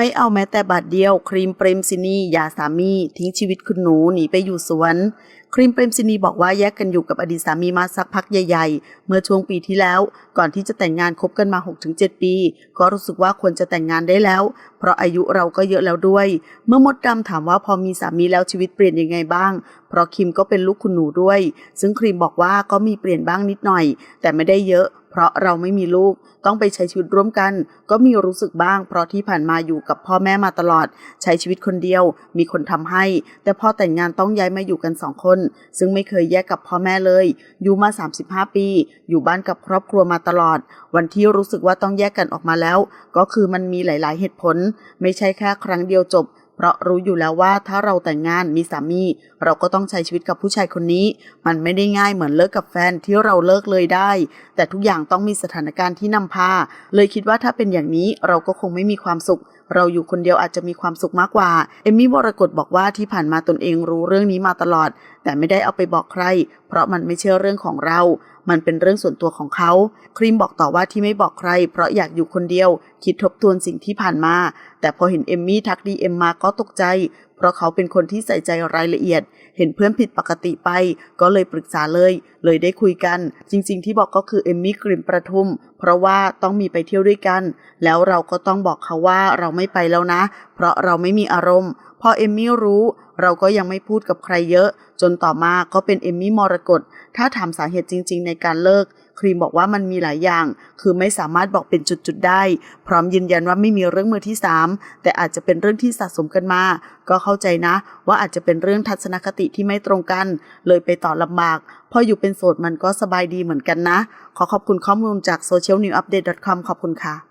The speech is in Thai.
ไม่เอาแม้แต่บาทเดียว ครีมเปรมซินียาสามี ทิ้งชีวิตคุณหนูหนีไปอยู่สวนครีมเปรมซินีบอกว่าแยกกันอยู่กับอดีตสามีมาสักพักใหญ่ ๆ เมื่อช่วงปีที่แล้ว ก่อนที่จะแต่งงานคบกันมา 6-7 ปี ก็รู้สึกว่าควรจะแต่งงานได้แล้ว เพราะอายุเราก็เยอะแล้วด้วย เมื่อมดดำถามว่าพอมีสามีแล้วชีวิตเปลี่ยนยังไงบ้าง เพราะคิมก็เป็นลูกคุณหนูด้วย ซึ่งครีมบอกว่าก็มีเปลี่ยนบ้างนิดหน่อย แต่ไม่ได้เยอะ เพราะเราไม่มีลูกต้องไปใช้ชีวิตร่วมกัน ก็มีรู้สึกบ้าง เพราะที่ผ่านมาอยู่กับพ่อแม่มาตลอด ใช้ชีวิตคนเดียว มีคนทำให้ แต่พอแต่งงานต้องย้ายมาอยู่กันสองคนซึ่งไม่เคยแยกกับพ่อแม่เลย อยู่มา 35 ปี อยู่บ้านกับครอบครัวมาตลอด วันที่รู้สึกว่าต้องแยกกันออกมาแล้ว ก็คือมันมีหลาย ๆ เหตุผล ไม่ใช่แค่ครั้งเดียวจบเพราะรู้อยู่แล้วว่าถ้าเราแต่งงานมีสามี เราก็ต้องใช้ชีวิตกับผู้ชายคนนี้ มันไม่ได้ง่ายเหมือนเลิกกับแฟนที่เราเลิกเลยได้ แต่ทุกอย่างต้องมีสถานการณ์ที่นำพา เลยคิดว่าถ้าเป็นอย่างนี้เราก็คงไม่มีความสุข เราอยู่คนเดียวอาจจะมีความสุขมากกว่า เอมมี่วรกฎบอกว่าที่ผ่านมาตนเองรู้เรื่องนี้มาตลอด แต่ไม่ได้เอาไปบอกใคร เพราะมันไม่ใช่เรื่องของเรา มันเป็นเรื่องส่วนตัวของเขา ครีมบอกต่อว่าที่ไม่บอกใคร เพราะอยากอยู่คนเดียว คิดทบทวนสิ่งที่ผ่านมา แต่พอเห็นเอมมี่ทักดีเอ็มมาก็ตกใจ เพราะเขาเป็นคนที่ใส่ใจรายละเอียด เห็นเพื่อนผิดปกติไป ก็เลยปรึกษาเลย เลยได้คุยกัน จริง ๆ ที่บอกก็คือเอมมี่กริมประทุม เพราะว่าต้องมีไปเที่ยวด้วยกัน แล้วเราก็ต้องบอกเขาว่าเราไม่ไปแล้วนะ เพราะเราไม่มีอารมณ์ พอเอมมี่รู้ เราก็ยังไม่พูดกับใครเยอะ จนต่อมาก็เป็นเอมมี่มรกตถ้าถามสาเหตุจริง ๆ ในการเลิก ครีมบอกว่ามันมีหลายอย่าง คือไม่สามารถบอกเป็นจุดๆได้ พร้อมยืนยันว่าไม่มีเรื่องมือที่สามแต่อาจจะเป็นเรื่องที่สะสมกันมา ก็เข้าใจนะ ว่าอาจจะเป็นเรื่องทัศนคติที่ไม่ตรงกัน เลยไปต่อลำบาก พออยู่เป็นโสดมันก็สบายดีเหมือนกันนะ ขอขอบคุณข้อมูลจาก socialnewupdate.com ขอบคุณค่ะ